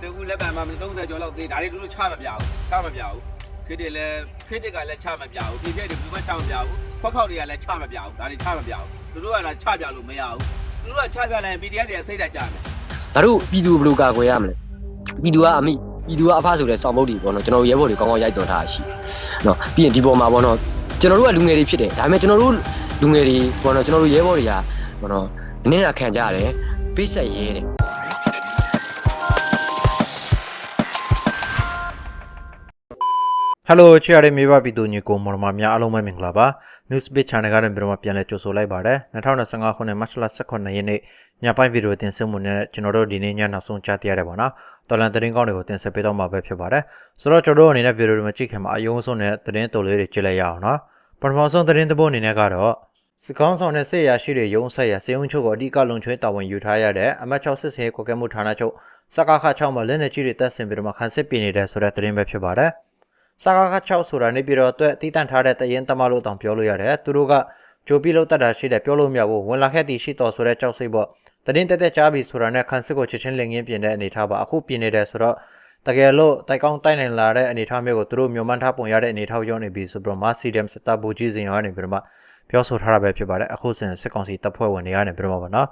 စေကူလက်ပံမှာ30ကျော်လောက်သေးဒါတွေတို့ချမပြဘူးချမပြဘူးခစ်တွေလည်းခစ်တွေကလည်းချမပြဘူးဒီပြည့်တွေဘူးမချမပြဘူးခွက်ခေါက်တွေကလည်းချမပြဘူးဒါတွေချမပြဘူးသူတို့ကလည်းချပြလို့မရဘူးသူတို့ကချပြလိုက်ရင် PDF တွေကစိတ်ဓာတ်ကြမယ်ငါတို့ပြည်သူဘယ်လိုကာကွယ်ရမလဲပြည်သူကအမိပြည်သူကအဖဆိုတဲ့စောင့်မုတ်တွေပေါ့နော်ကျွန်တော်တို့ရဲဘော်တွေကောင်းကောင်းရိုက်တော်ထားတာရှိနော်ပြီးရင်ဒီပေါ်မှာပေါ့နော်ကျွန်တော်တို့ကလူငယ်တွေဖြစ်တယ်ဒါပေမဲ့ကျွန်တော်တို့လူငယ်တွေပေါ့နော်ကျွန်တော်တို့ရဲဘော်တွေကပေါ့နော်နည်းနည်းခံကြရတယ်ပိတ်ဆက်ရဲတယ် ဟယ်လိုချစ်ရတဲ့မိဘပြည်သူညီကိုမော်မများအားလုံးပဲမင်္ဂလာပါ Newsbeat Channel ကနေပြန်တော့ပြန်လဲကြိုဆိုလိုက်ပါတယ်2025ခုနှစ်မတ်လ18ရက်နေ့ညပိုင်းဗီဒီယိုတင်ဆက်မှုနဲ့ကျွန်တော်တို့ဒီနေ့ညနောက်ဆုံးကြားသိရတယ်ပေါ့နော်တော်လန်သတင်းကောင်းတွေကိုတင်ဆက်ပေးတော့မှာပဲဖြစ်ပါတယ်ဆိုတော့ကျွန်တော်တို့အနေနဲ့ဗီဒီယိုတွေမှာကြည့်ခင်မှာအယုံဆုံးတဲ့သတင်းတော်လေးတွေကြည့်လိုက်ရအောင်နော်ပထမဆုံးသတင်းတစ်ပုဒ်အနေနဲ့ကတော့စကောင်းဆောင်တဲ့ဆေးရရှိတွေရုံးဆက်ရစေုံချုပ်ကိုအဓိကလုံချွေးတာဝန်ယူထားရတဲ့အမတ်6စစ်စေကိုကဲမှုဌာနချုပ်စကားခ6မှာလက်နေကြီးတွေတက်ဆင်ပြီးတော့မှခန်းစစ်ပြင်နေတဲ့ဆိုတဲ့သတင်းပဲဖြစ်ပါတယ် စာကားက6ဆိုတာနေပြီးတော့အတွက်တည်တံ့ထားတဲ့တရင်တမလို့တောင်ပြောလို့ရတယ်သူတို့ကကြိုပြီးလို့တတ်တာရှိတယ်ပြောလို့မရဘူးဝင်လာခဲ့သည်ရှိတော်ဆိုတဲ့ကြောက်စိတ်ပေါ့တရင်တက်တက်ကြားပြီဆိုတာနဲ့ခန်းစစ်ကိုချက်ချင်းလင်ငင်းပြင်တဲ့အနေထားပါအခုပြင်နေတယ်ဆိုတော့တကယ်လို့တိုက်ကောင်းတိုက်နိုင်လာတဲ့အနေထားမျိုးကိုသူတို့မျိုးမှန်းထားပုံရတဲ့အနေထားရောက်နေပြီဆိုပြီးတော့မာစီဒမ်စတာဘူကြီးစင်ရောနေပြီးတော့မှပြောဆိုထားတာပဲဖြစ်ပါတယ်အခုစင်စစ်ကောင်စီတပ်ဖွဲ့ဝင်တွေကနေပြီးတော့ပါနော်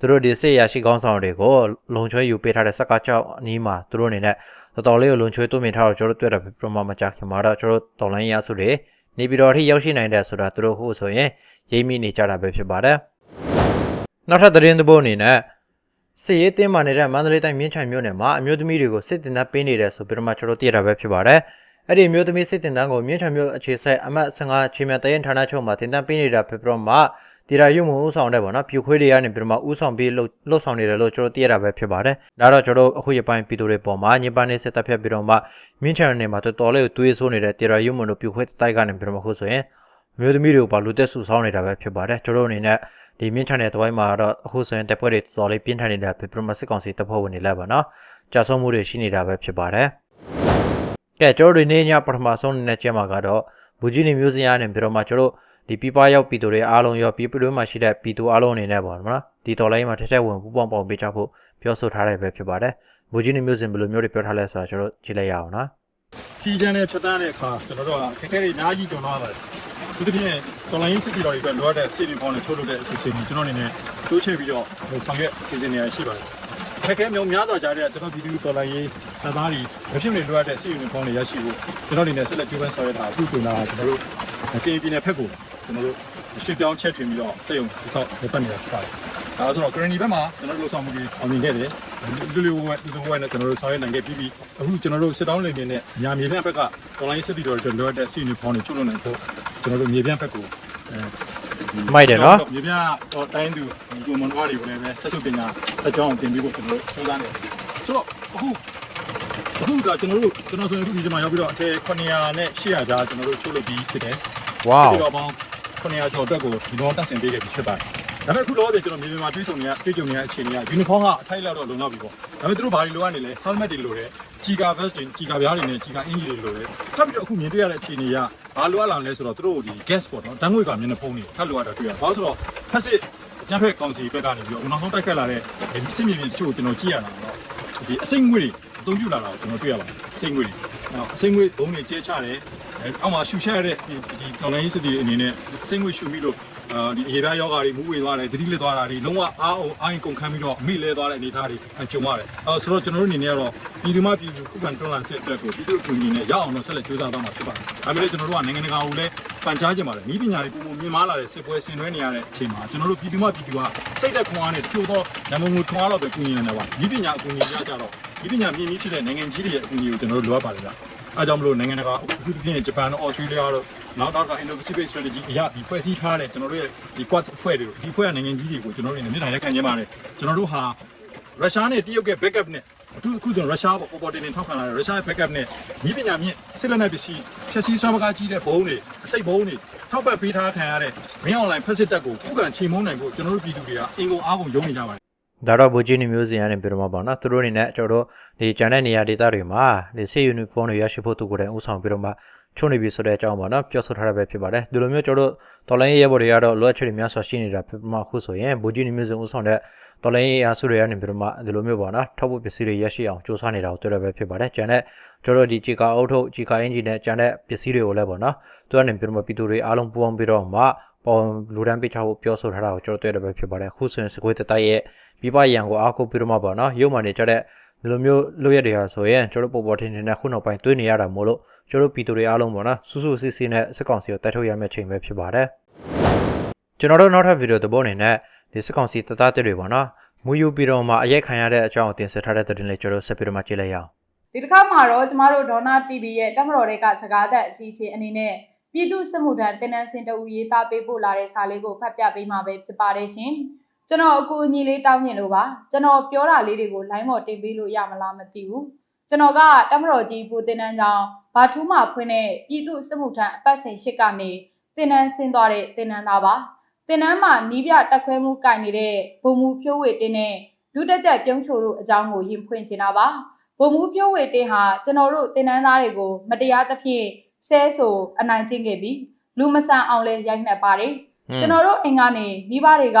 သူတို့ဒီစစ်ရရှိကောင်းဆောင်တွေကိုလုံချွဲယူပေးထားတဲ့စကားကြောက်အနီးမှာသူတို့အနေနဲ့ တော်တော်လေးကိုလုံချွေးသွင်းမြင်ထားတော့ကျွန်တော်တို့တွေ့တာပြမမကြခင်မှာတော့ကျွန်တော်တို့တော်လိုင်းရစုတွေနေပြည်တော်ထိရောက်ရှိနိုင်တယ်ဆိုတာသူတို့ဟုတ်ဆိုရင်ရိပ်မိနေကြတာပဲဖြစ်ပါတယ်နောက်ထပ်သတင်းတစ်ပုဒ်အနေနဲ့စစ်ရေးတင်းမာနေတဲ့မန္တလေးတိုင်းမြင်းချံမြို့နယ်မှာအမျိုးသမီးတွေကိုစစ်တင်တန်းပေးနေတယ်ဆိုပြီးတော့မှကျွန်တော်တို့သိရတာပဲဖြစ်ပါတယ်အဲ့ဒီအမျိုးသမီးစစ်တင်တန်းကိုမြင်းချံမြို့အခြေစိုက်အမှတ်15ချင်းမြတ်တရင်ဌာနချုပ်မှာတင်တန်းပေးနေတာဖြစ်ပြီးတော့မှ ဒီရာရုံမှုဥဆောင်တဲ့ပေါ့နော်ပြူခွေးတွေကနေပြီးတော့မှဥဆောင်ပြီးလှုပ်လှုပ်ဆောင်နေတယ်လို့ကျွန်တော်သိရတာပဲဖြစ်ပါတယ်ဒါတော့ကျွန်တော်အခုရပိုင်းပြည်သူတွေပေါ်မှာညပန်းနေစစ်တပ်ဖြတ်ပြီးတော့မှမြင်းချံနေမှာတော်တော်လေးကိုတွေးဆိုးနေတဲ့ဒီရာရုံမှုတို့ပြူခွေးတိုက်ကနေပြီးတော့မှခုဆိုရင်အမျိုးသမီးတွေကိုပါလူသက်ဆူဆောင်းနေတာပဲဖြစ်ပါတယ်ကျွန်တော်အနေနဲ့ဒီမြင်းချံတဲ့တဝိုင်းမှာတော့အခုဆိုရင်တပ်ဖွဲ့တွေတော်တော်လေးပြင်းထန်နေတာဖြစ်ပြီးတော့မှစစ်ကောင်စီတပ်ဖွဲ့ဝင်တွေလည်းပါနော်ကြာဆုံးမှုတွေရှိနေတာပဲဖြစ်ပါတယ်ကဲကျွန်တော်တို့နေညပထမဆုံးအနေနဲ့ကျမှာကတော့ဘူဂျီနီမျိုးစင်ရနေပြီးတော့မှကျွန်တော် ဒီပြပရောက်ပြည်သူတွေအားလုံးရောပြည်ပတွင်းမှာရှိတဲ့ပြည်သူအားလုံးအနေနဲ့ပေါ့နော်ဒီတော်လိုင်းမှာထက်ထက်ဝင်ပူပေါင်းပေါင်းပေးကြဖို့ပြောဆိုထားတယ်ပဲဖြစ်ပါတယ်ဘူဂျီနီမျိုးစင်ဘယ်လိုမျိုးတွေပြောထားလဲဆိုတာကျွန်တော်ကြည့်လိုက်ရအောင်နော်ခီးချမ်းနဲ့ဖြတ်တန်းတဲ့အခါကျွန်တော်တို့ကခက်ခဲတွေအများကြီးကြုံရပါတယ်။ဒီတစ်ပြင်တော်လိုင်းစစ်တီတော်တွေအတွက်လိုအပ်တဲ့စီရီဖောင်းနဲ့ချိုးလို့တဲ့အစီအစဉ်တွေကျွန်တော်အနေနဲ့တိုးချဲ့ပြီးတော့ဆောင်ရွက်အစီအစဉ်တွေရှိပါတယ်။ခက်ခဲမျိုးများစွာကြားတဲ့ကျွန်တော်ဗီဒီယိုတော်လိုင်းရေးသက်သားတွေမဖြစ်မနေလိုအပ်တဲ့စီရီဖောင်းတွေရရှိဖို့ကျွန်တော်အနေနဲ့ဆက်လက်ကြိုးပမ်းဆောင်ရွက်တာအခုကျွန်တော်ကျွန်တော်တို့ကေပီနဲ့ဖက်ကို ကျွန်တော်တို့ရွှေ့ပြောင်းချက်ထွင်ပြီးတော့စိတ်ုံဆောက်လုပ်ပတ်နေတာဖြစ်ပါတယ်။ဒါဆိုတော့ currency ဘက်မှာကျွန်တော်တို့ဆောင်မှုတွေအောင်မြင်ခဲ့တယ်။လူလူဝဲလူဝဲနဲ့ကျွန်တော်တို့ဆောင်ရွက်နိုင်ခဲ့ပြီးပြီးအခုကျွန်တော်တို့စစ်တောင်းလင်နေနဲ့ညာမြေပြန့်ဘက်က online စစ်တီတော်တွေလိုအပ်တဲ့စီနီဖောင်းတွေချုပ်လို့နိုင်ဖို့ကျွန်တော်တို့မြေပြန့်ဘက်ကိုအဲမိုက်တယ်နော်မြေပြန့်တော့တိုင်းသူဒီမွန်ဝါတွေကိုလည်းပဲဆက်ချုပ်ပညာအကြောင်းတင်ပြီးဖို့ကျွန်တော်တို့စူးစမ်းနေတယ်ဆိုတော့အခုအခုကကျွန်တော်တို့ကျွန်တော်ဆိုရင်အခုဒီမှာရောက်ပြီးတော့အထက်900နဲ့800ကြားကျွန်တော်တို့ချုပ်လုပ်ပြီးဖြစ်တယ်ဝေါဒီတော့ပေါင်း 900ကျော်အတွက်ကိုဒီတော့တက်ဆင်ပေးခဲ့ပြီးဖြစ်ပါတယ်။ဒါပေမဲ့အခုတော့ကျွန်တော်မြေပြင်မှာတွေးဆုံနေရတွေးကြုံနေရအခြေအနေကယူနီဖောင်းကအထိုက်လောက်တော့လုံလောက်ပြီပေါ့။ဒါပေမဲ့သူတို့ဘာတွေလိုအပ်နေလဲ helmet တွေလိုတယ်။ဂျီကာ vest တွေဂျီကာပြားတွေနဲ့ဂျီကာအင်ဂျီတွေလိုတယ်။ထပ်ပြီးတော့အခုမြင်တွေ့ရတဲ့အခြေအနေကဘာလိုအပ်လာလဲဆိုတော့သူတို့ဒီ gas ပေါ့နော်။တန်းငွေကမျက်နှာဖုံးနေထပ်လိုအပ်တာတွေ့ရ။ဘာလို့ဆိုတော့ဖက်စစ်ကျန်းဖက်ကောင်စီဘက်ကနေပြီးတော့နောက်ဆုံးတိုက်ခတ်လာတဲ့စစ်မြေပြင်တချို့ကျွန်တော်ကြည့်ရတာတော့ဒီအစိမ့်ငွေတွေ အသုံးပြုလာတာကိုကျွန်တော်တွေ့ရပါတယ်။အစိမ့်ငွေတွေ။နောက်အစိမ့်ငွေဘုံတွေကျဲချတယ်။အဲအောက်မှာရှူရှက်ရတဲ့ဒီဒီတော်လိုင်းစစ်တီအနေနဲ့အစိမ့်ငွေရှူပြီးလို့အာဒီအရေပြားယောဂါတွေမူးဝေသွားတယ်သတိလစ်သွားတာတွေလုံးဝအားအောင်အိုင်းကုန်ခန်းပြီးတော့မိလဲသွားတဲ့အနေအထားတွေကြုံရတယ်အဲဆိုတော့ကျွန်တော်တို့အနေနဲ့ကတော့ပြည်သူ့မပြည်သူခုခံတွန်းလှန်စစ်အတွက်ကိုပြည်သူ့အကူအညီနဲ့ရအောင်တော့ဆက်လက်ကြိုးစားသွားမှာဖြစ်ပါတယ်ဒါပေမဲ့ကျွန်တော်တို့ကနိုင်ငံတကာကိုလည်းပန်ကြားကြပါတယ်ဤပညာတွေပုံပုံမြင်မာလာတဲ့စစ်ပွဲဆင်နွှဲနေရတဲ့အချိန်မှာကျွန်တော်တို့ပြည်သူ့မပြည်သူကစိတ်သက်ခွန်အားနဲ့ကြိုးတော့နမငူထွားတော့ပဲကူညီနေတာပါဤပညာအကူအညီရကြတော့ ဤပညာမြင့်မြင့်ဖြစ်တဲ့နိုင်ငံကြီးတွေရဲ့အကူအညီကိုကျွန်တော်တို့လိုအပ်ပါတယ်ဗျအဲကြောင့်မလို့နိုင်ငံတကာအခုတစ်ပြင်းဂျပန်တို့အော်စတြေးလျတို့နောက်တော့က Indo-Pacific Strategy အရာဒီဖွဲ့စည်းထားတဲ့ကျွန်တော်တို့ရဲ့ဒီ Quad အဖွဲ့တွေကိုဒီဖွဲ့ကနိုင်ငံကြီးတွေကိုကျွန်တော်တို့အနေနဲ့မြေတိုင်းလက်ခံခြင်းပါတယ်ကျွန်တော်တို့ဟာရုရှားနဲ့တရုတ်ရဲ့ backup နဲ့အခုအခုကျွန်တော်ရုရှားပေါ့ပေါ်ပေါ်တင်တင်ထောက်ခံလာတဲ့ရုရှားရဲ့ backup နဲ့ဤပညာမြင့်စစ်လက်နက်ပစ္စည်းဖြည့်ဆည်းစွမ်းပကားကြီးတဲ့ဘုံတွေအစိတ်ဘုံတွေထောက်ပံ့ပေးထားခံရတဲ့မင်း online ဖက်စစ်တပ်ကိုခုခံချေမှုန်းနိုင်ဖို့ကျွန်တော်တို့ပြည်သူတွေကအင်ကုန်အားကုန်ယုံနေကြပါတယ် ဒါတော့ဘူဂျီနီမျိုးစင်ရနေပြီးတော့မှာပေါ့နော်သူတို့အနေနဲ့ကျွန်တော်တို့ဒီဂျန်တဲ့နေရာဒေသတွေမှာဒီဆေးယူနီဖောင်းတွေရရှိဖို့သူကိုယ်တိုင်ဥဆောင်ပြီးတော့မှချချုံနေပြီဆိုတဲ့အကြောင်းပေါ့နော်ပြောဆိုထားတာပဲဖြစ်ပါတယ်ဒီလိုမျိုးကျွန်တော်တို့တော်လိုင်းရဲဘော်တွေကတော့လိုအပ်ချက်တွေများစွာရှိနေတာဖြစ်မှာခုဆိုရင်ဘူဂျီနီမျိုးစုံဦးဆောင်တဲ့တော်လိုင်းရဲအားစုတွေကနေပြီးတော့မှဒီလိုမျိုးပေါ့နော်ထောက်ဖို့ပစ္စည်းတွေရရှိအောင်စူးစမ်းနေတာကိုတွေ့ရပဲဖြစ်ပါတယ်ကျန်တဲ့ကျွန်တော်တို့ဒီဂျီကာအုတ်ထုတ်ဂျီကာအင်ဂျင်နဲ့ကျန်တဲ့ပစ္စည်းတွေကိုလည်းပေါ့နော်သူကနေပြီးတော့မှပြည်သူတွေအားလုံးပူးပေါင်းပြီးတော့မှပေါ်လူဒန်းပေးချဖို့ပြောဆိုထားတာကိုကျွန်တော်တွေ့ရပဲဖြစ်ပါတယ်အခုဆိုရင်စကွေးတတိုက်ရဲ့ ပြပရန်ကိုအားကိုပြီးတော့မှပေါ့နော်ရုပ်မှန်နေကြတဲ့ဒီလိုမျိုးလုပ်ရက်တွေဟာဆိုရင်ကျွန်တော်တို့ပေါ်ပေါ်ထင်ထင်နဲ့ခုနောက်ပိုင်းတွေးနေရတာမို့လို့ကျွန်တော်တို့ပြည်သူတွေအားလုံးပေါ့နော်စူးစူးစစ်စစ်နဲ့စက်ကောင်စီကိုတိုက်ထုတ်ရမယ့်ချိန်ပဲဖြစ်ပါတယ်ကျွန်တော်တို့နောက်ထပ်ဗီဒီယိုတစ်ပုဒ်အနေနဲ့ဒီစက်ကောင်စီတသားတွေပေါ့နော်မူယူပြီးတော့မှအရက်ခံရတဲ့အကြောင်းကိုတင်ဆက်ထားတဲ့သတင်းလေးကျွန်တော်တို့ဆက်ပြီးတော့မှကြည့်လိုက်ရအောင်ဒီတစ်ခါမှာတော့ကျမတို့ဒေါနာ TV ရဲ့တက်မတော်တွေကစကားသက်အစီအစဉ်အနေနဲ့ပြည်သူစစ်မှုထမ်းတင်နန်းစင်တအူရေးသားပေးပို့လာတဲ့စာလေးကိုဖတ်ပြပေးမှာပဲဖြစ်ပါတယ်ရှင်။ ကျွန်တော်အကူအညီလေးတောင်းမြင်လို့ပါ။ကျွန်တော်ပြောတာလေးတွေကို line ပေါ်တင်ပေးလို့ရမလားမသိဘူး။ကျွန်တော်ကတက်မတော်ကြီးဘူတင်နန်းကြောင်ဘာထူးမှဖွင့်တဲ့ပြည်သူစစ်မှုထမ်းအပတ်စဉ်ရှစ်ကနေတင်နန်းဆင်းသွားတဲ့တင်နန်းသားပါ။တင်နန်းမှာနီးပြတက်ခွဲမှုကင်နေတဲ့ဘုံမူဖြိုးဝေတင်းနဲ့လူတက်ကြက်ပြုံးချိုတို့အကြောင်းကိုရင်ဖွင့်ချင်တာပါ။ဗိုလ်မှူးဖြိုးဝေတင်ဟာကျွန်တော်တို့တင်နန်းသားတွေကိုမတရားသဖြင့်ဆဲဆိုအနိုင်ကျင့်ခဲ့ပြီးလူမဆန်အောင်လဲရိုက်နှက်ပါတယ်ကျွန်တော်တို့အိမ်ကနေမိဘတွေက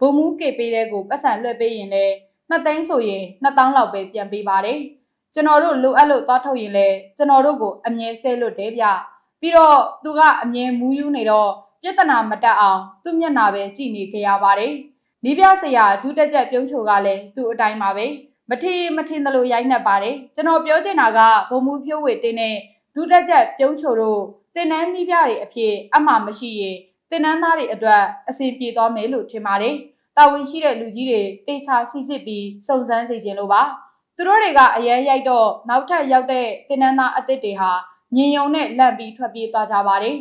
ဗိုလ်မှူးကေပေးတဲ့ကိုပတ်စံလွှဲပေးရင်လဲနှစ်သိန်းဆိုရင်နှစ်တောင်းလောက်ပဲပြန်ပေးပါတယ်ကျွန်တော်တို့လိုအပ်လို့သွားထုတ်ရင်လဲကျွန်တော်တို့ကိုအမြဲဆဲလွတ်တယ်ဗျပြီးတော့သူကအမြဲမူးယူနေတော့ပြဿနာမတက်အောင်သူ့မျက်နှာပဲကြည့်နေကြရပါတယ်နီးပြဆရာဒုတက်ချက်ပြုံးချိုကလည်းသူ့အတိုင်းပါပဲမထင်မထင်သလိုရိုက်နှက်ပါတယ်ကျွန်တော်ပြောချင်တာကဘုံမူဖြိုးဝေတင်းနဲ့ဒုတက်ချက်ပြုံးချိုတို့တင်နန်းနှီးပြတွေအဖြစ်အမှမရှိရင် တင်နန်းသားတွေအတွက်အဆင်ပြေသွားမယ်လို့ထင်ပါတယ်တာဝန်ရှိတဲ့လူကြီးတွေတေချာစစ်စစ်ပြီးစုံစမ်းစေခြင်းလို့ပါသူတို့တွေကအရန်ရိုက်တော့နောက်ထပ်ရောက်တဲ့တင်နန်းသားအသစ်တွေဟာညင်ယုံနဲ့လန့်ပြီးထွက်ပြေးသွားကြပါတယ်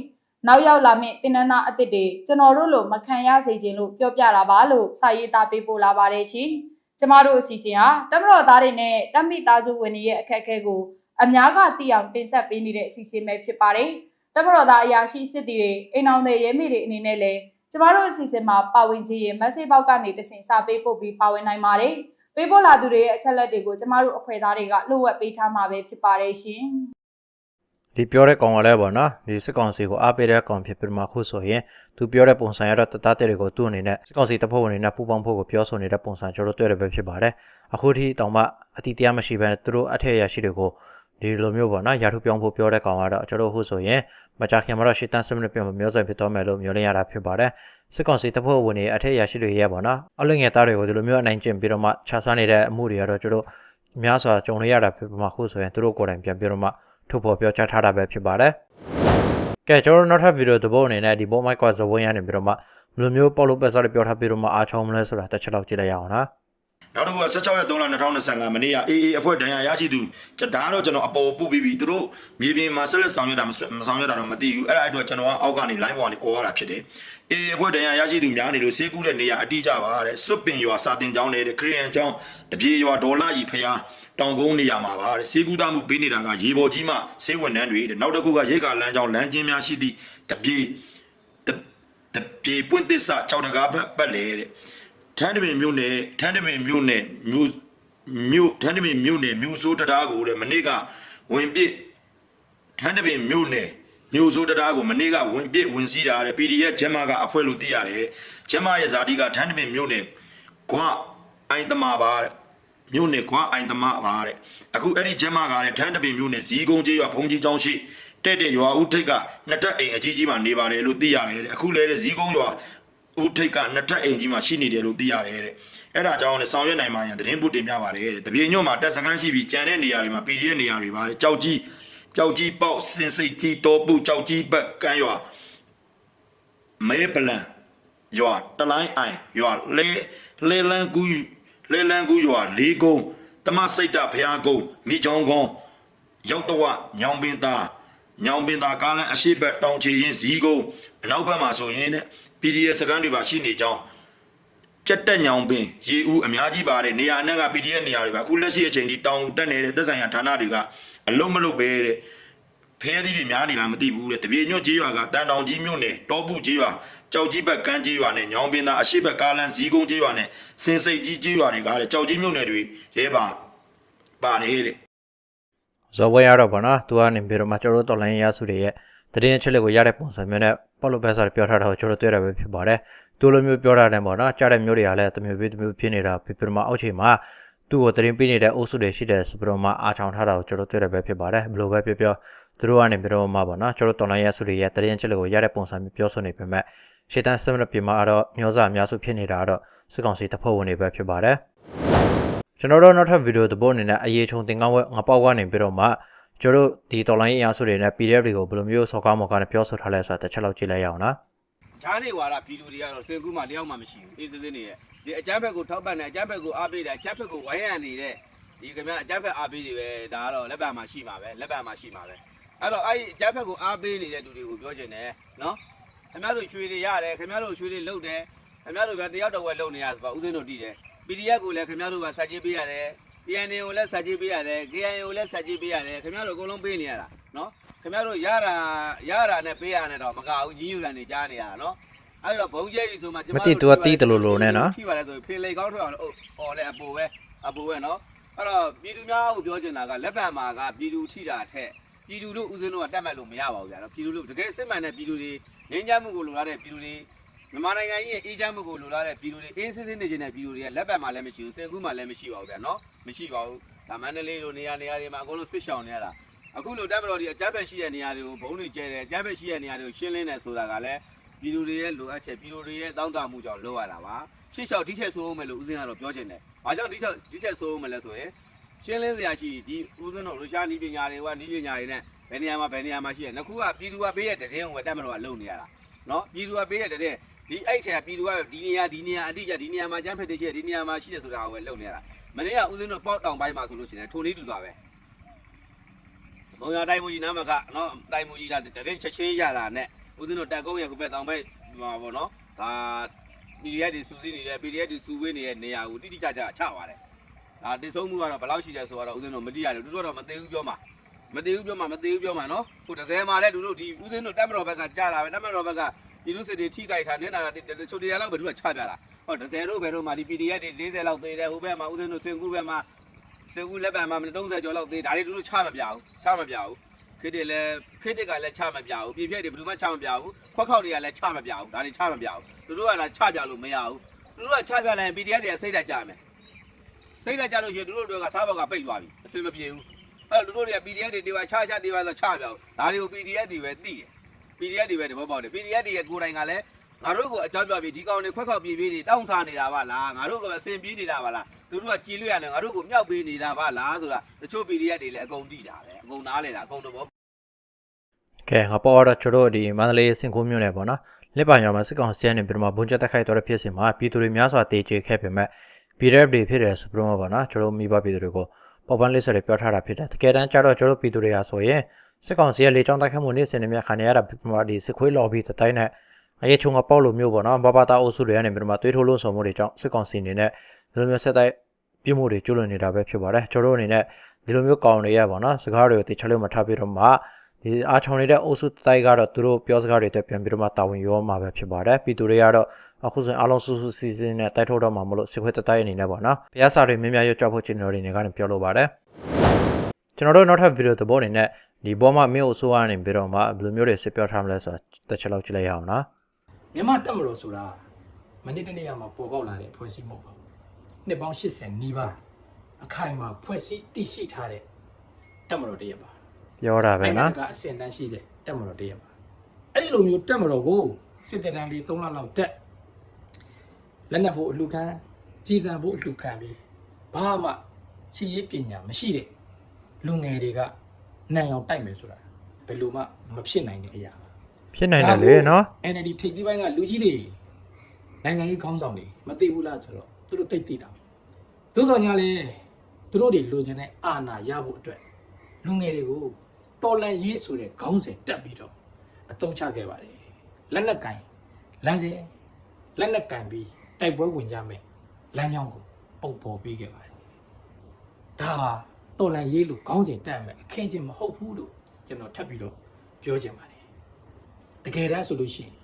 နောက်ရောက်လာမယ့်တင်နန်းသားအသစ်တွေကျွန်တော်တို့လိုမခံရစေခြင်းလို့ပြောပြတာပါလို့စာရေးသားပေးပို့လာပါတယ်ရှင်ကျမတို့အစီအစဉ်ဟာတမတော်သားတွေနဲ့တမိသားစုဝင်တွေရဲ့အခက်အခဲကိုအများကသိအောင်တင်ဆက်ပေးနေတဲ့အစီအစဉ်ပဲဖြစ်ပါတယ်။ တမတော်သားအရာရှိစစ်တီတွေအိမ်အောင်တဲ့ရဲမိတွေအနေနဲ့လည်းကျမတို့အစီအစဉ်မှာပါဝင်ခြင်းရင် message box ကနေတဆင့်စာပေးပို့ပြီးပါဝင်နိုင်ပါတယ်။ပေးပို့လာသူတွေရဲ့အချက်လက်တွေကိုကျမတို့အဖွဲ့သားတွေကလှုပ်ဝက်ပေးထားမှာပဲဖြစ်ပါတယ်ရှင်။ဒီပြောတဲ့ကောင်ကလည်းပေါ့နော်ဒီစစ်ကောင်စီကိုအားပေးတဲ့ကောင်ဖြစ်ပြီးမှခုဆိုရင်သူပြောတဲ့ပုံစံရတော့တသားတဲ့တွေကိုသူ့အနေနဲ့စစ်ကောင်စီတပ်ဖွဲ့ဝင်တွေနဲ့ပူးပေါင်းဖို့ကိုပြောဆိုနေတဲ့ပုံစံကျွန်တော်တို့တွေ့ရပဲဖြစ်ပါတယ်အခုထိတောင်မှအတိတရားမရှိဘဲနဲ့သူတို့အထက်ရရှိတွေကို ဒီလိုမျိုးပေါ့နော်ရာထူးပြောင်းဖို့ပြောတဲ့ကောင်ကတော့ကျွန်တော်တို့ခုဆိုရင်မကြခင်မှာတော့ရှစ်တန်းစမနစ်ပြောင်းမျိုးဆက်ဖြစ်သွားမယ်လို့မျှော်လင့်ရတာဖြစ်ပါတယ်စစ်ကောင်စီတပ်ဖွဲ့ဝင်တွေအထက်ရရှိတွေရဲ့ပေါ့နော်အလွင့်ငယ်သားတွေကိုဒီလိုမျိုးအနိုင်ကျင့်ပြီးတော့မှခြားစားနေတဲ့အမှုတွေကတော့ကျွန်တော်တို့များစွာကြုံရရတာဖြစ်မှာခုဆိုရင်သူတို့ကိုယ်တိုင်ပြန်ပြီးတော့မှထုတ်ဖော်ပြောကြားထားတာပဲဖြစ်ပါတယ်။ကဲကျွန်တော်တို့နောက်ထပ်ဗီဒီယိုတစ်ပုဒ်အနေနဲ့ဒီဘောမိုက်ကဇဝင်းရနေပြီးတော့မှဘယ်လိုမျိုးပေါလို့ပတ်စားတွေပြောထားပြီးတော့မှအားချုံမလဲဆိုတာတစ်ချက်လောက်ကြည့်လိုက်ရအောင်နော် နောက်တစ်ခုက16ရက်3လ2025မနေ့ကအေးအေးအဖွဲ့တန်ရာရရှိသူဒါကတော့ကျွန်တော်အပေါ်ပို့ပြီးပြီသူတို့မြေပြင်မှာဆက်လက်ဆောင်ရွက်တာမဆောင်ရွက်တာတော့မသိဘူးအဲ့ဒါအတွက်ကျွန်တော်ကအောက်ကနေ line ပေါ်ကနေပေါ်ရတာဖြစ်တယ်အေးအေးအဖွဲ့တန်ရာရရှိသူများနေလို့ဆေးကူးတဲ့နေရာအတိအကျပါတဲ့စွတ်ပင်ရွာစာတင်ကျောင်းနေတဲ့ခရီးရန်ကျောင်းတပြေရွာဒေါ်လာကြီးဖျားတောင်ကုန်းနေရာမှာပါတဲ့ဆေးကူးသားမှုပေးနေတာကရေပေါ်ကြီးမှဆေးဝန်ထမ်းတွေတဲ့နောက်တစ်ခုကရိတ်ကလမ်းကျောင်းလမ်းချင်းများရှိသည့်တပြေတတပြေပွင့်သစ္စာကြောက်တကားဘက်ပတ်လေတဲ့ ထန်းတပင်မြို့နယ်ထန်းတပင်မြို့နယ်မြို့မြို့ထန်းတပင်မြို့နယ်မြို့စိုးတရားကိုတဲ့မနေ့ကဝင်ပစ်ထန်းတပင်မြို့နယ်မြို့စိုးတရားကိုမနေ့ကဝင်ပစ်ဝင်စည်းတာတဲ့ PDF ဂျမကအဖွဲ့လို့သိရတယ်ဂျမရဲ့ဇာတိကထန်းတပင်မြို့နယ်ကွာအိုင်တမပါတဲ့မြို့နယ်ကွာအိုင်တမပါတဲ့အခုအဲ့ဒီဂျမကတဲ့ထန်းတပင်မြို့နယ်ဇီးကုန်းကျေးရွာဘုံကြီးကျောင်းရှိတဲ့တဲ့ရွာဦးထိတ်ကနှစ်တက်အိမ်အကြီးကြီးမှနေပါတယ်လို့သိရတယ်တဲ့အခုလဲတဲ့ဇီးကုန်းရွာ ဦးထိတ်ကနှစ်ထပ်အိမ်ကြီးမှာရှိနေတယ်လို့သိရတယ်တဲ့အဲ့ဒါကြောင့်လည်းဆောင်ရွက်နိုင်မှရန်သတင်းပုတ်တင်ပြပါတယ်တဲ့တပြေညွန့်မှာတက်စခန်းရှိပြီးကြံတဲ့နေရာတွေမှာ PDF နေရာတွေပါတယ်ကြောက်ကြီးကြောက်ကြီးပေါက်စင်စိတ်ကြီးတောပုကြောက်ကြီးဘက်ကန်းရွာမဲပလန်ရွာတလိုင်းအိုင်ရွာလဲလဲလန်းကူးလဲလန်းကူးရွာလေးကုန်းတမစိတ်တဖျားကုန်းမိချောင်းကုန်းရောက်တော့ညောင်ပင်သားညောင်ပင်သားကားလန်အရှိဘက်တောင်ချီရင်ဇီးကုန်းအနောက်ဘက်မှာဆိုရင်တဲ့ PDF စကန်တွေပါရှိနေကြောင်းကြက်တက်ညောင်ပင်ရေဦးအများကြီးပါတယ်နေရာအနှံ့က PDF နေရာတွေပါအခုလက်ရှိအချိန်ဒီတောင်တက်နေတဲ့သက်ဆိုင်ရာဌာနတွေကအလုံးမလုံးပဲတဲ့ဖဲသီးတွေများနေလားမသိဘူးတဲ့တပြေညွန့်ကြီးရွာကတန်တောင်ကြီးမြို့နယ်တောပုကြီးရွာကြောက်ကြီးဘက်ကန်းကြီးရွာနဲ့ညောင်ပင်သားအရှိဘက်ကားလန်းဇီးကုန်းကြီးရွာနဲ့စင်စိတ်ကြီးကြီးရွာတွေကတဲ့ကြောက်ကြီးမြို့နယ်တွေရဲပါပါတယ်တဲ့ဇော်ဘွဲရတော့ဗောနော်သူကနေပြီးတော့မှကျွန်တော်တို့တော်လိုင်းရစုတွေရဲ့ တရင်အချက်လက်ကိုရတဲ့ပုံစံမျိုးနဲ့ပေါ့လို့ပဲဆိုပြောထားတာကိုကျွန်တော်တွေ့ရပဲဖြစ်ပါတယ်သူလိုမျိုးပြောထားတယ်ဗောနော်ကြားတဲ့မျိုးတွေကလည်းတမျိုးပြီးတမျိုးဖြစ်နေတာဖြစ်ပြီးတော့မှအောက်ချိန်မှာသူ့ကိုတရင်ပေးနေတဲ့အုပ်စုတွေရှိတယ်ဆိုပြီးတော့မှအားချောင်ထားတာကိုကျွန်တော်တွေ့ရပဲဖြစ်ပါတယ်ဘယ်လိုပဲပြောပြောသူတို့ကနေပြီးတော့မှဗောနော်ကျွန်တော်တော်လိုင်းရစုတွေရဲ့တရင်အချက်လက်ကိုရတဲ့ပုံစံမျိုးပြောဆိုနေပေမဲ့ရှေ့တန်းစမရပြမှာတော့မျိုးစားအများစုဖြစ်နေတာတော့စစ်ကောင်စီတပ်ဖွဲ့ဝင်တွေပဲဖြစ်ပါတယ်ကျွန်တော်တို့နောက်ထပ်ဗီဒီယိုတစ်ပုဒ်အနေနဲ့အရေးချုံတင်ကောင်းဝဲငါပေါက်ကနေပြီးတော့မှ ကျွန်တော်တို့ဒီတော်လိုင်းအရာစုတွေနဲ့ PDF တွေကိုဘယ်လိုမျိုးစော်ကားမော်ကားနဲ့ပြောဆိုထားလဲဆိုတာတစ်ချက်လောက်ကြည့်လိုက်ရအောင်နော်ဂျားနေဝါဒပြည်သူတွေကတော့စင်ကူးမှတယောက်မှမရှိဘူးအေးစစ်စစ်နေရဲ့ဒီအကြမ်းဖက်ကိုထောက်ပံ့တယ်အကြမ်းဖက်ကိုအားပေးတယ်အကြမ်းဖက်ကိုဝိုင်းရံနေတဲ့ဒီခင်ဗျာအကြမ်းဖက်အားပေးတွေပဲဒါကတော့လက်ပံမှာရှိမှာပဲလက်ပံမှာရှိမှာပဲအဲ့တော့အဲ့ဒီအကြမ်းဖက်ကိုအားပေးနေတဲ့လူတွေကိုပြောချင်တယ်နော်ခင်ဗျားတို့ရွှေတွေရတယ်ခင်ဗျားတို့ရွှေတွေလုတ်တယ်ခင်ဗျားတို့ကတယောက်တော့ဝယ်လုတ်နေရဆိုပါဦးသိန်းတို့တည်တယ် PDF ကိုလည်းခင်ဗျားတို့ကစัจကြီးပေးရတယ် PNA ကိုလည်းစัจကြီးပေးရတယ် KNA ကိုလည်းစัจကြီးပေးရတယ်ခင်ဗျားတို့အကုန်လုံးပေးနေရတာနော်ခင်ဗျားတို့ရတာရတာနဲ့ပေးရတဲ့တော့မကဘူးကြီးယူတယ်နေကြားနေရတာနော် အဲ့တော့ဘုံကျဲကြီးဆိုမှကျမ မတိ तू ကတီးတယ်လို့လို့နဲ့နော် ထိပါတယ်ဆိုဖေလေကောင်းထွက်အောင်လို့ဟောလဲအပူပဲအပူပဲနော်အဲ့တော့ပြည်သူများကိုပြောချင်တာကလက်ပံမှာကပြည်သူထိတာထက်ပြည်သူတို့ဦးစင်းတို့ကတတ်မှတ်လို့မရပါဘူးဗျာနော်ပြည်သူတို့တကယ်စစ်မှန်တဲ့ပြည်သူတွေငြိမ်းချမ်းမှုကိုလိုလားတဲ့ပြည်သူတွေ မြန်မာနိုင်ငံကြီးရဲ့အေးချမ်းမှုကိုလိုလားတဲ့ပြည်သူတွေအေးစစ်စစ်နေခြင်းတဲ့ပြည်သူတွေကလက်ပံမှာလည်းမရှိဘူးစင်ကူးမှာလည်းမရှိပါဘူးဗျာနော်မရှိပါဘူးဒါမန္တလေးလိုနေရာနေရာတွေမှာအကုန်လုံးဆွရှောင်နေရတာအခုလိုတက်မတော်ဒီအကြမ်းဖက်ရှိတဲ့နေရာတွေကိုဘုံတွေကျဲတယ်အကြမ်းဖက်ရှိတဲ့နေရာတွေကိုရှင်းလင်းတယ်ဆိုတာကလည်းပြည်သူတွေရဲ့လိုအပ်ချက်ပြည်သူတွေရဲ့တောင်းတမှုကြောင့်လုပ်ရတာပါရှေ့လျှောက်ဒီထက်ဆိုးအောင်မယ်လို့ဦးစင်းကတော့ပြောချင်တယ်။ဘာကြောင့်ဒီထက်ဒီထက်ဆိုးအောင်မယ်လဲဆိုရင်ရှင်းလင်းစရာရှိဒီဦးစင်းတို့ရုရှားနီးပညာတွေကနီးပညာတွေနဲ့ဘယ်နေရာမှာဘယ်နေရာမှာရှိရနှစ်ခုကပြည်သူကပေးတဲ့တည်င်းကိုပဲတက်မလို့ကလုံနေရတာ။နော်ပြည်သူကပေးတဲ့တည်င်း ဒီအဲ့ထဲကပြည်သူကဒီနေရာဒီနေရာအတိအကျဒီနေရာမှာကျန်းဖက်တဲ့ရှိရဒီနေရာမှာရှိတယ်ဆိုတာကိုပဲလုံနေရတာ။မနေ့ကဦးစင်းတို့ပေါက်တောင်ပိုင်းမှာဆိုလို့ရှိရင်ထိုလေးတူသွားပဲ။ဘုံရတိုင်းမူကြီးနားမကနော်တိုင်းမူကြီးကတည်င်းချက်ချင်းရတာနဲ့ဦးစင်းတို့တက်ကုန်းရဲ့ခုဘက်တောင်ဘက်မှာပေါ့နော်ဒါ PDF တွေစူးစီးနေတယ် PDF တွေစူဝေးနေတဲ့နေရာကိုတိတိကျကျချပါတယ်ဒါတင်ဆုံးမှုကတော့ဘယ်လောက်ရှိတယ်ဆိုတော့ဦးဇင်းတို့မသိရတယ်သူတို့တော့မသိဘူးပြောမှာမသိဘူးပြောမှာမသိဘူးပြောမှာနော်ဟိုတစ်စဲမှာလည်းသူတို့ဒီဦးဇင်းတို့တက်မတော်ဘက်ကကြားတာပဲတက်မတော်ဘက်က ပြည်သူစစ်တွေထိကြိုက်တာနေတာချုပ်တရားလောက်ပဲသူကချပြတာဟောတစ်စဲတို့ဘယ်တို့မှာဒီ PDF တွေ40လောက်သေးတယ်ဟိုဘက်မှာဦးဇင်းတို့စင်ကူဘက်မှာစင်ကူလက်ပံမှာ30ကျော်လောက်သေးဒါတွေသူတို့ချမပြဘူးချမပြဘူးခစ်တွေလည်းခစ်တွေကလည်းချမပြဘူးပြည့်ပြည့်တွေဘယ်သူမှချမပြဘူးခွက်ခေါက်တွေကလည်းချမပြဘူးဒါတွေချမပြဘူးသူတို့ကလည်းချပြလို့မရဘူးသူတို့ကချပြလိုက်ရင် PDF တွေကစိတ်ဓာတ်ကြမယ်စိတ်ဓာတ်ကြလို့ရှိရင်သူတို့တွေကစားဘောက်ကပိတ်သွားပြီအစင်မပြေဘူးအဲ့တော့သူတို့တွေက PDF တွေတေပါချချတေပါဆိုချပြအောင်ဒါတွေကို PDF တွေပဲသိတယ် PDF တွေပဲတဘောပေါက်တယ် PDF တွေရဲ့ကိုယ်တိုင်ကလည်းငါတို့ကိုအကြောင်းပြပြီးဒီကောင်တွေခွက်ခေါက်ပြေးပြေးတွေတောင်းစားနေတာပါလားငါတို့ကအစင်ပြေးနေတာပါလားသူတို့ကကြည်လွတ်ရတယ်ငါတို့ကိုမြောက်ပေးနေတာပါလားဆိုတာတချို့ PDF တွေလည်းအကုန်သိတာပဲအကုန်နားလဲတာအကုန်တဘောကဲငါပေါ်တော့ကျွန်တော်တို့ဒီမန္တလေးစင်ကူးမြို့နယ်ပေါ့နော်လက်ပံရောမှာစစ်ကောင်စီကနေပြီးတော့မှဘုံချက်တက်ခိုက်တော်တဲ့ဖြစ်စဉ်မှာပြည်သူတွေများစွာတေချေခဲ့ပေမဲ့ PDF တွေဖြစ်တယ်ဆိုပြီးတော့ပေါ့နော်ကျွန်တော်မိဘပြည်သူတွေကိုပေါ်ပန်းလေးဆက်တွေပြောထားတာဖြစ်တယ်တကယ်တမ်းကျတော့ကျွန်တော်ပြည်သူတွေဟာဆိုရင် စစ်ကောင်စီရဲ့လေကြောင်းတိုက်ခိုက်မှုနေ့စဉ်နဲ့မြခံရတာဖြစ်မှာဒီစစ်ခွေး lobby တတိုင်းနဲ့အရေးချုံကပေါ့လို့မျိုးပေါ့နော်ဘဘတာအုပ်စုတွေကနေပြီးတော့မှသွေးထိုးလို့ဆောင်မှုတွေကြောင့်စစ်ကောင်စီအနေနဲ့ဒီလိုမျိုးဆက်တိုက်ပြမှုတွေကျွလွန်နေတာပဲဖြစ်ပါတယ်ကျွန်တော်တို့အနေနဲ့ဒီလိုမျိုးကောင်းနေရပါတော့စကားတွေကိုတေချလို့မထားပြီးတော့မှဒီအားချုံနေတဲ့အုပ်စုတိုက်ကတော့သူတို့ပြောစကားတွေအတွက်ပြန်ပြီးတော့မှတာဝန်ရောမှာပဲဖြစ်ပါတယ်ပြည်သူတွေကတော့အခုဆိုရင်အားလုံးစူးစူးစီးစီးနဲ့တိုက်ထုတ်တော့မှာမလို့စစ်ခွေးတတိုက်အနေနဲ့ပေါ့နော်ဘုရားစာတွေမြင်များရွတ်ကြဖို့ကျွန်တော်တွေနေကနေပြောလို့ပါတယ်ကျွန်တော်တို့နောက်ထပ်ဗီဒီယိုသဘောအနေနဲ့ ဒီဘောမှာမြို့အစိုးရနေပြီးတော့မှဘယ်လိုမျိုးတွေစစ်ပြောထားမလဲဆိုတာတစ်ချက်လောက်ကြည့်လိုက်ရအောင်နော်မြန်မာတက်မတော်ဆိုတာမနေ့တနေ့ကမှပေါ်ပေါက်လာတဲ့ဖွဲ့စည်းမှုပေါ့နှစ်ပေါင်း80နီးပါးအခိုင်အမာဖွဲ့စည်းတည်ရှိထားတဲ့တက်မတော်တရက်ပါပြောတာပဲနိုင်ငံနော်တကာအဆင့်တန်းရှိတဲ့တက်မတော်တရက်ပါအဲ့ဒီလိုမျိုးတက်မတော်ကိုစစ်တပ်တန်းလေး3လလောက်တက်လက်နက်ဖို့အလှခံကြီးစံဖို့အလှခံပြီးဘာမှချီရေးပညာမရှိတဲ့လူငယ်တွေက နိုင်အောင်တိုက်မယ်ဆိုတာဘယ်လိုမှမဖြစ်နိုင်တဲ့အရာပါဖြစ်နိုင်တယ်လေနော် NLD ထိပ်သီးပိုင်းကလူကြီးတွေနိုင်ငံရေးခေါင်းဆောင်တွေမသိဘူးလားဆိုတော့သူတို့သိသိတာသို့တော်ညာလဲသူတို့တွေလိုချင်တဲ့အာဏာရဖို့အတွက်လူငယ်တွေကိုတော်လန်ရေးဆိုတဲ့ခေါင်းစဉ်တက်ပြီးတော့အသုံးချခဲ့ပါတယ်လက်နက်ကင်လမ်းစဉ်လက်နက်ကင်ပြီးတိုက်ပွဲဝင်ကြမယ်လမ်းကြောင်းကိုပုံပေါ်ပေးခဲ့ပါတယ်ဒါဟာ တော်လန်ရေးလို့ခေါင်းစဉ်တက်မယ်အခင်းချင်းမဟုတ်ဘူးလို့ကျွန်တော်ထပ်ပြီးတော့ပြောချင်ပါတယ်တကယ်တမ်းဆိုလို့ရှိရင်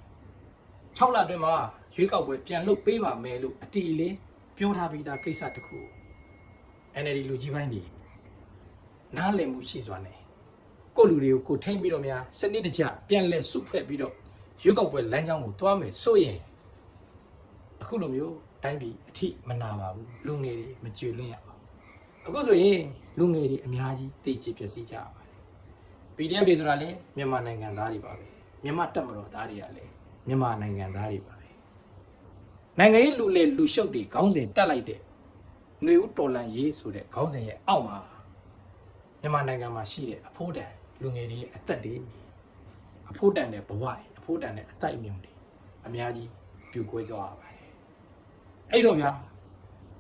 6လအတွင်းမှာရွေးကောက်ပွဲပြန်လုပ်ပေးပါမယ်လို့အတီအလင်းပြောထားပြီးသားကိစ္စတစ်ခု NLD လူကြီးပိုင်းတွေနားလည်မှုရှိစွာနဲ့ကိုယ့်လူတွေကိုကိုယ်ထိမ့်ပြီးတော့များစနစ်တကျပြန်လဲစုဖွဲ့ပြီးတော့ရွေးကောက်ပွဲလမ်းကြောင်းကိုတွားမယ်ဆိုရင်အခုလိုမျိုးတိုင်းပြည်အထိမနာပါဘူးလူငယ်တွေမကြွေလွင့်ရပါဘူးအခုဆိုရင် လူငယ်တွေအများကြီးသိချပျက်စီးကြရပါတယ် PDF တွေဆိုတာလေမြန်မာနိုင်ငံသားတွေပါပဲမြန်မာတပ်မတော်သားတွေကလည်းမြန်မာနိုင်ငံသားတွေပါပဲနိုင်ငံရေးလူလေလူရှုပ်တွေခေါင်းစဉ်တက်လိုက်တဲ့ຫນွေဦးတော်လန်ရေးဆိုတဲ့ခေါင်းစဉ်ရဲ့အောက်မှာမြန်မာနိုင်ငံမှာရှိတဲ့အဖိုးတန်လူငယ်တွေရဲ့အသက်တွေအဖိုးတန်တဲ့ဘဝတွေအဖိုးတန်တဲ့အတိုက်အမြုံတွေအများကြီးပြိုကွဲသွားရပါတယ်အဲ့တော့ဗျာ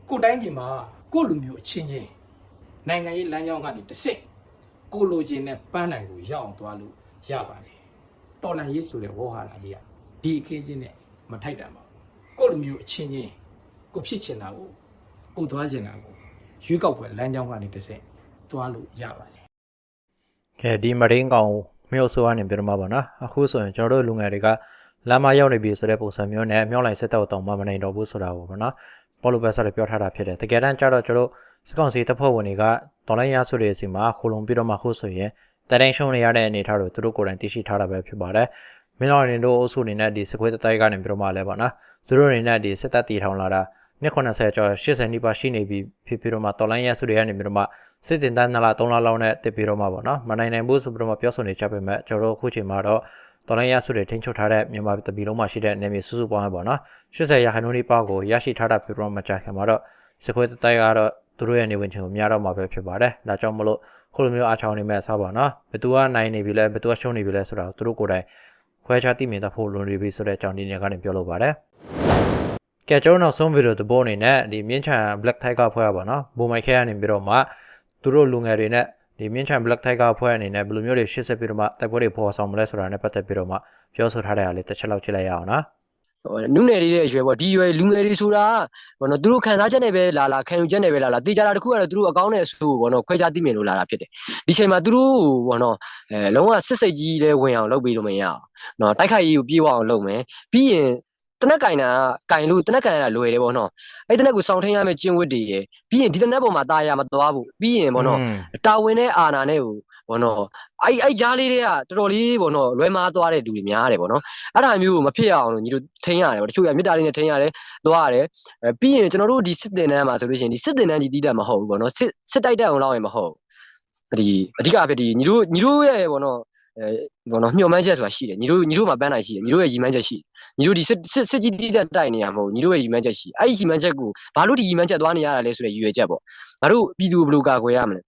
ကိုယ်တိုင်းပြည်မှာကိုယ့်လူမျိုးအချင်းချင်း နိုင်ငံရေးလမ်းကြောင်းကနေတစ်ဆင့်ကိုလိုချင်တဲ့ပန်းနိုင်ကိုရောက်အောင်သွားလို့ရပါတယ်တော်လန်ရေးဆိုတဲ့ဝေါ်ဟာလာကြီးကဒီအခင်းချင်းနဲ့မထိုက်တန်ပါဘူးကိုယ့်လူမျိုးအချင်းချင်းကိုဖြစ်ချင်တာကိုကိုသွားချင်တာကိုရွေးကောက်ပွဲလမ်းကြောင်းကနေတစ်ဆင့်သွားလို့ရပါတယ်ကဲဒီမရင်းကောင်မြို့ဆိုကနေပြောမှာပါနော်အခုဆိုရင်ကျွန်တော်တို့လူငယ်တွေကလမ်းမရောက်နေပြီဆိုတဲ့ပုံစံမျိုးနဲ့မြောက်လိုက်စစ်တောက်တောင်မှမနိုင်တော့ဘူးဆိုတာကိုပေါ့နော်ပေါ်လိုပဲဆိုတော့ပြောထားတာဖြစ်တယ်တကယ်တမ်းကျတော့ကျွန်တော် စကောင်စီတပ်ဖွဲ့ဝင်တွေကတော်လိုင်းရဆိုတဲ့အစီမှာခိုလုံပြီးတော့မှခုဆိုရင်တရင်ရှုံနေရတဲ့အနေအထားကိုသူတို့ကိုယ်တိုင်သိရှိထားတာပဲဖြစ်ပါတယ်မင်းတော်ရင်တို့အုပ်စုအနေနဲ့ဒီစခွေးတိုက်ကနေပြီးတော့မှလဲပေါ့နော်သူတို့အနေနဲ့ဒီစစ်တပ်တီထောင်လာတာနှစ်90ကျော်80နီးပါးရှိနေပြီဖြစ်ပြီးတော့မှတော်လိုင်းရဆိုတွေကနေပြီးတော့မှစစ်တင်တန်း2လ3လလောက်နဲ့တက်ပြီးတော့မှပေါ့နော်မနိုင်နိုင်ဘူးဆိုပြီးတော့မှပြောဆိုနေကြပေမဲ့ကျွန်တော်တို့အခုချိန်မှာတော့တော်လိုင်းရစုတွေထိန်းချုပ်ထားတဲ့မြန်မာပြည်တပြည်လုံးမှာရှိတဲ့နေမြေစုစုပေါင်းပေါ့နော်80ရာခိုင်နှုန်းလေးပေါက်ကိုရရှိထားတာဖြစ်တော့မှကြာခင်မှာတော့စခွေးတိုက်ကတော့ သူတို့ရဲ့နေဝင်ခြင်းကိုများတော့မှာပဲဖြစ်ပါတယ်ဒါကြောင့်မလို့ခုလိုမျိုးအားချောင်းနေမဲ့အစားပါနော်ဘသူကနိုင်နေပြီလဲဘသူကရှုံးနေပြီလဲဆိုတာကိုသူတို့ကိုယ်တိုင်ခွဲခြားသိမြင်တတ်ဖို့လွန်နေပြီဆိုတဲ့အကြောင်းဒီနေရာကနေပြောလို့ပါတယ်ကဲကျွန်တော်နောက်ဆုံးဗီဒီယိုတပိုးအနေနဲ့ဒီမြင်းချံ Black Tiger ဖွဲ့ရပါတော့ဘုံမိုက်ခဲကနေပြီးတော့မှသူတို့လူငယ်တွေနဲ့ဒီမြင်းချံ Black Tiger အဖွဲ့အနေနဲ့ဘယ်လိုမျိုးတွေရှေ့ဆက်ပြီးတော့မှတိုက်ပွဲတွေပေါ်ဆောင်မလဲဆိုတာနဲ့ပတ်သက်ပြီးတော့မှပြောဆိုထားတဲ့အရာလေးတစ်ချက်လောက်ကြည့်လိုက်ရအောင်နော်ဟို နုနယ်လေးတဲ့အရွယ်ပေါ့ဒီရွယ်လူငယ်တွေဆိုတာဘောနော်သူတို့ခံစားချက်နဲ့ပဲလာလာခံယူချက်နဲ့ပဲလာလာတေချာတာတခုကတော့သူတို့အကောင်းနဲ့အဆိုးဘောနော်ခွဲခြားသိမြင်လို့လာတာဖြစ်တယ်ဒီချိန်မှာသူတို့ဘောနော်အဲလုံးဝစစ်စိတ်ကြီးလဲဝင်အောင်လုပ်ပြီးလို့မရအောင်နော်တိုက်ခိုက်ရေးကိုပြေးဝအောင်လုပ်မယ်ပြီးရင်တနက်ကင်တာကင်လို့တနက်ကင်ရလွယ်တယ်ပေါ့နော်အဲ့တနက်ကိုစောင့်ထင်းရမယ့်ကျင့်ဝတ်တွေရယ်ပြီးရင်ဒီတနက်ပေါ်မှာตายရမသွားဘူးပြီးရင်ပေါ့နော် တာဝန်နဲ့အာဏာနဲ့ကို ဘောနော်အဲ့အဲ့ကြားလေးတွေကတော်တော်လေးဘောနော်လွဲမားသွားတဲ့လူတွေများတယ်ဘောနော်အဲ့ဒါမျိုးကိုမဖြစ်အောင်လို့ညီတို့ထိန်းရတယ်ဗောတချို့ကမေတ္တာလေးနဲ့ထိန်းရတယ်သွားရတယ်အဲပြီးရင်ကျွန်တော်တို့ဒီစစ်တင်တန်းမှာဆိုလို့ရှိရင်ဒီစစ်တင်တန်းကြီးတီးတာမဟုတ်ဘူးဘောနော်စစ်စစ်တိုက်တက်အောင်လောက်ရင်မဟုတ်ဘူးဒီအဓိကအဖြစ်ဒီညီတို့ညီတို့ရဲ့ဘောနော်အဲဘောနော်မျှော်မှန်းချက်ဆိုတာရှိတယ်ညီတို့ညီတို့မှာပန်းနိုင်ရှိတယ်ညီတို့ရဲ့ရည်မှန်းချက်ရှိတယ်ညီတို့ဒီစစ်စစ်စစ်ကြီးတီးတက်တိုက်နေရမဟုတ်ညီတို့ရဲ့ရည်မှန်းချက်ရှိအဲ့ဒီရည်မှန်းချက်ကိုဘာလို့ဒီရည်မှန်းချက်သွားနေရတာလဲဆိုတဲ့ရည်ရွယ်ချက်ပေါ့ငါတို့ပြည်သူဘယ်လိုကာကွယ်ရမလဲ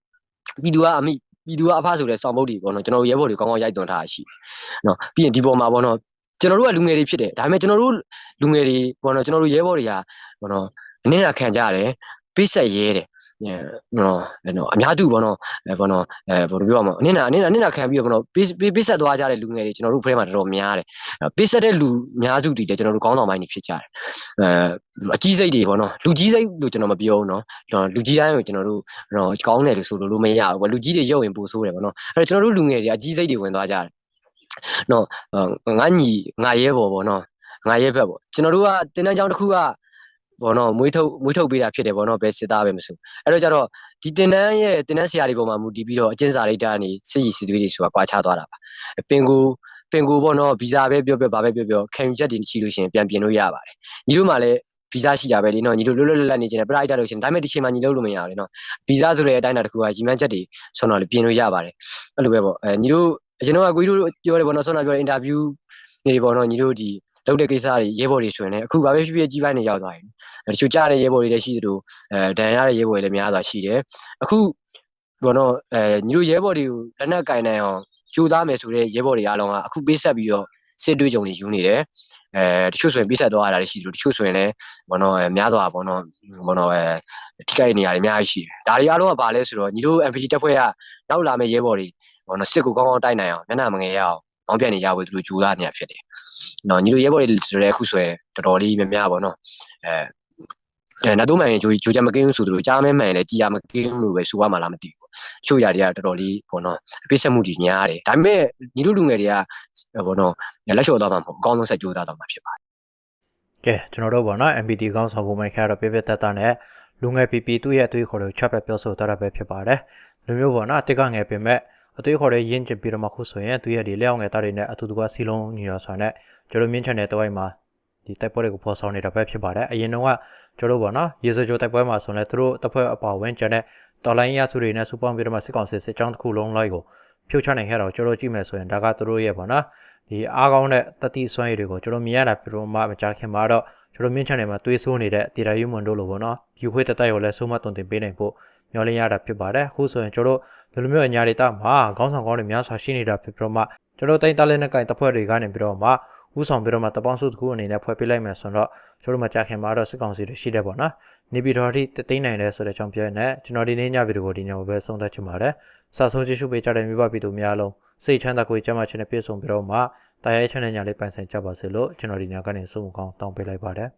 ပြည်သူကအမိ ပြည်သူကအဖဆိုတဲ့စောင့်မုတ်တွေပေါ့နော်ကျွန်တော်တို့ရဲဘော်တွေကောင်းကောင်းရိုက်သွင်းထားတာရှိတယ်နော်ပြီးရင်ဒီပေါ်မှာပေါ့နော်ကျွန်တော်တို့ကလူငယ်တွေဖြစ်တယ်ဒါပေမဲ့ကျွန်တော်တို့လူငယ်တွေပေါ့နော်ကျွန်တော်တို့ရဲဘော်တွေကပေါ့နော်အနည်းငယ်ခံကြရတယ်ပိဆက်ရဲတယ်အဲ နော်အဲနော်အများစုပေါ့နော်အဲပေါ့နော်အဲဘယ်လိုပြောရမလဲအနည်းနာအနည်းနာအနည်းနာခံပြီးတော့ပေါ့နော်ပိပိပိဆက်သွားကြတဲ့လူငယ်တွေကျွန်တော်တို့ဖရဲမှာတော်တော်များတယ်အဲပိဆက်တဲ့လူအများစုတွေလည်းကျွန်တော်တို့ကောင်းဆောင်ပိုင်းတွေဖြစ်ကြတယ်အဲအကြီးစိတ်တွေပေါ့နော်လူကြီးစိတ်လို့ကျွန်တော်မပြောဘူးနော်ကျွန်တော်လူကြီးတိုင်းကိုကျွန်တော်တို့တော့ကောင်းတယ်လို့ဆိုလို့လို့မရဘူးဗောလူကြီးတွေရုပ်ရင်ပိုဆိုးတယ်ဗောနော်အဲ့တော့ကျွန်တော်တို့လူငယ်တွေအကြီးစိတ်တွေဝင်သွားကြတယ်နော်အာငါညီငါရဲဗောဗောနော်ငါရဲဘက်ဗောကျွန်တော်တို့ကတင်းတန်းချောင်းတစ်ခုက ဗောနော်မွေးထုတ်မွေးထုတ်ပေးတာဖြစ်တယ်ဗောနော်ဘယ်စစ်သားပဲမဆိုအဲ့တော့ကျတော့ဒီတင်းတန်းရဲ့တင်းတန်းဆရာတွေပေါ်မှာမူတည်ပြီးတော့အကျဉ်းစာရိတ်တာနေစစ်ကြီးစစ်သွေးတွေဆိုတာကွာခြားသွားတာပါပင်ကိုပင်ကိုဗောနော်ဗီဇာပဲပြောပြောဘာပဲပြောပြောခံယူချက်တွေရှိလို့ရှိရင်ပြန်ပြင်လို့ရပါတယ်ညီတို့မှလည်းဗီဇာရှိတာပဲလေနော်ညီတို့လွတ်လွတ်လပ်လပ်နေကြတယ်ပရိုက်တာလို့ရှိရင်ဒါပေမဲ့ဒီချိန်မှာညီလို့လို့မရဘူးလေနော်ဗီဇဆိုတဲ့အတိုင်းအတာတစ်ခုကရီမန်းချက်တွေဆွမ်းတော်လေးပြင်လို့ရပါတယ်အဲ့လိုပဲပေါ့အဲညီတို့အရင်တော့ကိုကြီးတို့ပြောတယ်ပေါ့နော်ဆွမ်းတော်ပြောတဲ့အင်တာဗျူးနေတွေပေါ့နော်ညီတို့ဒီ လုပ်တဲ့ကိစ္စတွေရဲဘော်တွေဆိုရင်လည်းအခုဘာပဲဖြစ်ဖြစ်ကြီးပိုင်းနေရောက်သွားရင်တချို့ကြားတဲ့ရဲဘော်တွေလည်းရှိသလိုအဲဒဏ်ရတဲ့ရဲဘော်တွေလည်းများစွာရှိတယ်အခုဘောနော်အဲညီတို့ရဲဘော်တွေကိုလက်နက်ကင်နိုင်အောင်ကြိုးစားမယ်ဆိုတဲ့ရဲဘော်တွေအားလုံးကအခုပေးဆက်ပြီးတော့စစ်တွေးကြုံတွေယူနေတယ်အဲတချို့ဆိုရင်ပေးဆက်သွားရတာရှိသလိုတချို့ဆိုရင်လည်းဘောနော်အဲများစွာဘောနော်ဘောနော်အဲထိခိုက်နေရတယ်အများကြီးရှိတယ်ဒါတွေအားလုံးကဘာလဲဆိုတော့ညီတို့ MPG တက်ဖွဲ့ကနောက်လာမယ့်ရဲဘော်တွေဟိုနော်စစ်ကိုကောင်းကောင်းတိုက်နိုင်အောင်မျက်နှာမငယ်ရအောင် ဘောင်းပြတ်နေရဖို့သူတို့ကြိုးစားနေရဖြစ်တယ်နော်ညီတို့ရဲဘော်တွေဆိုတဲ့အခုဆိုရင်တော်တော်လေးများများပါနော်အဲအဲနောက်တော့မှရင်ဂျိုဂျိုချမကင်းဘူးဆိုသူတို့ကြားမဲမှန်လည်းကြည်ရမကင်းဘူးလို့ပဲဆိုရမှာလားမသိဘူးချို့ຢာတွေကတော်တော်လေးဘောနော်အပိဆက်မှုကြီးများတယ်ဒါပေမဲ့ညီတို့လူငယ်တွေကဘောနော်လက်လျှော့သွားမှာမဟုတ်အကောင်းဆုံးဆက်ကြိုးစားသွားမှာဖြစ်ပါတယ်ကဲကျွန်တော်တို့ပေါ့နော် MPT ကောင်းဆောင်ပုံမှန်ခါတော့ပြပြတတ်တာနဲ့လူငယ် PP သူ့ရဲ့အသွေးခေါ်တွေကိုချက်ပဲပြောဆိုထားတာပဲဖြစ်ပါတယ်လူမျိုးပေါ့နော်တစ်ကငယ်ပင်မဲ့ အသွေးခေါ်တဲ့ရင်းချပြီးတော့မှခုဆိုရင်သူရဲ့ဒီလက်အောင်ငယ်သားတွေနဲ့အတူတူကစီလုံးညီတော်ဆွာနဲ့ကျွန်တော်မြင့်ချန်တဲ့တဝိုက်မှာဒီတိုက်ပွဲတွေကိုဖော်ဆောင်နေတာပဲဖြစ်ပါတယ်အရင်တော့ကကျွန်တော်ပေါ့နော်ရေစကြိုတိုက်ပွဲမှာဆိုရင်သူတို့တပ်ဖွဲ့အပါဝင်ကျန်တဲ့တော်လိုင်းရစုတွေနဲ့စူပေါင်းပြီးတော့မှစစ်ကောင်စစ်စစ်ကြောင်းတစ်ခုလုံးလိုက်ကိုဖြုတ်ချနိုင်ခဲ့တော့ကျွန်တော်ကြည့်မယ်ဆိုရင်ဒါကသူတို့ရဲ့ပေါ့နော်ဒီအားကောင်းတဲ့တတိစွမ်းရည်တွေကိုကျွန်တော်မြင်ရတာပြတော့မှမကြခင်မှာတော့ ကျွန်တော်မြင့်ချန်နယ်မှာတွေးဆိုးနေတဲ့တေရာယူမွန်တို့လိုပေါ့နော်ယူခွေးတတိုက်ကိုလည်းဆုံးမတုံတင်ပေးနိုင်ဖို့မျှော်လင့်ရတာဖြစ်ပါတယ်အခုဆိုရင်ကျွန်တော်တို့ဒီလိုမျိုးအညာဒေတာမှာခေါင်းဆောင်ကောင်းတွေများစွာရှိနေတာဖြစ်ပြီးတော့မှကျွန်တော်တိုင်းတလဲနဲ့ကင်တပ်ဖွဲ့တွေကနေပြီးတော့မှဥဆောင်ပြီးတော့မှတပေါင်းစုတစ်ခုအနေနဲ့ဖွဲ့ပေးလိုက်မယ်ဆိုတော့ကျွန်တော်မကြခင်မှာတော့စစ်ကောင်စီတွေရှိတယ်ပေါ့နော်နေပြည်တော်အထိတသိမ်းနိုင်တယ်ဆိုတဲ့အကြောင်းပြောရတဲ့ကျွန်တော်ဒီနေ့ညဗီဒီယိုကိုဒီညမှာပဲဆုံးသက်ချင်ပါတယ်စာဆုံးကြည့်ရှုပေးကြတဲ့မိဘပြည်သူများလုံးစိတ်ချမ်းသာကိုယ်ကျမ်းမာခြင်းနဲ့ပြည့်စုံပြီးတော့မှ တာယာချမ်းတဲ့ညလေးပိုင်ဆိုင်ကြပါစေလို့ကျွန်တော်ဒီညကနေဆုမကောင်းတောင်းပေးလိုက်ပါတယ်